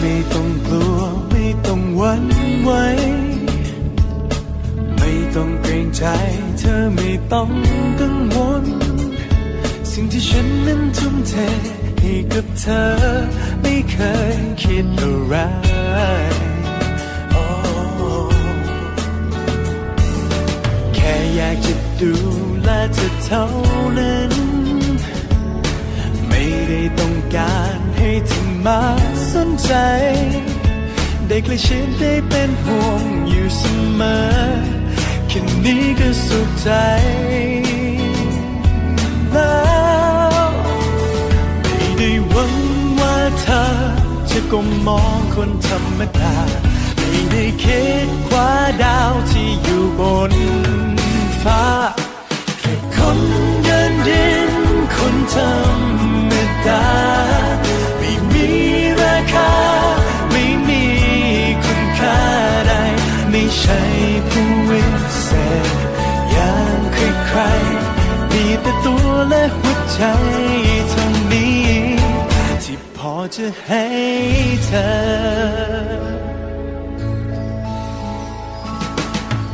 ไม่ต้องกลัวไม่ต้องหวั่นไหวไม่ต้องเกรงใจ เธอไม่ต้องกังวล สิ่งที่ฉันนั้นทุ่มเทให้กับเธอ ไม่เคยคิดอะไรแค่อยากจะดูแลเธอเท่านั้น ไม่ได้ต้องการ ให้เธอมาสนใจ ได้ใกล้ชิดได้เป็นห่วงอยู่เสมอแค่นี้ก็สุขใจแล้วไม่ได้หวังว่าเธอ จะก้มมองคนธรรมดา ไม่ได้คิดคว้าดาวที่อยู่บน ใช่ผู้วิเศษอย่างใครๆมีแต่ตัวและหัวใจเท่านี้ ที่พอจะให้เธอ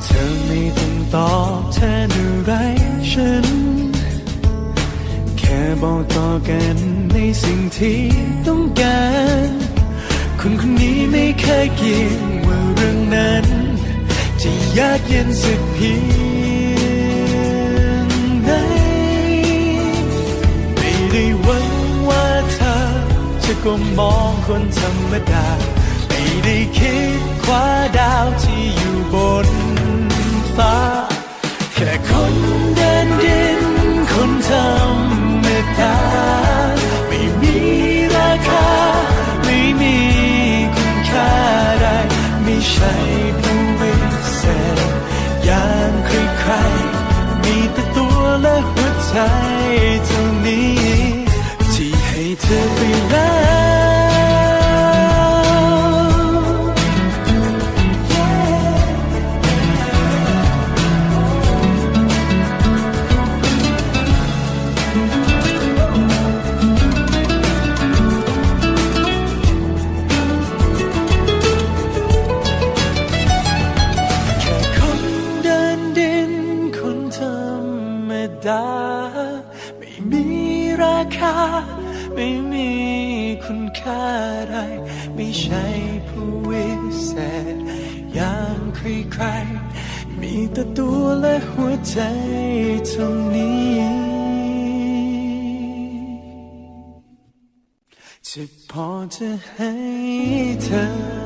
เธอไม่ต้องตอบแทนอะไรฉัน แค่บอกต่อกันในสิ่งที่ต้องการคนคนนี้ไม่เคยเกี่ยงว่าเรื่องนั้น จะยากเย็นสักเพียงไหนไม่ได้หวังว่าเธอจะก้มมองคนธรรมดา ไม่ได้คิดคว้าดาวที่อยู่บนฟ้า แค่คนเดินดินคนธรรมดาไม่มีราคา ไม่มีคุณค่าใดไม่ใช่ผู้ หัวใจเท่านี้ ที่ให้เธอไปแล้วแค่คนเดินดินคนธรรมดาไม่มีรา ค่า ไม่มีคุณค่าใดไม่ใช่ผู้วิเศษอย่างใครๆ มีแต่ตัวและหัวใจเท่านี้ จะพอจะให้เธอ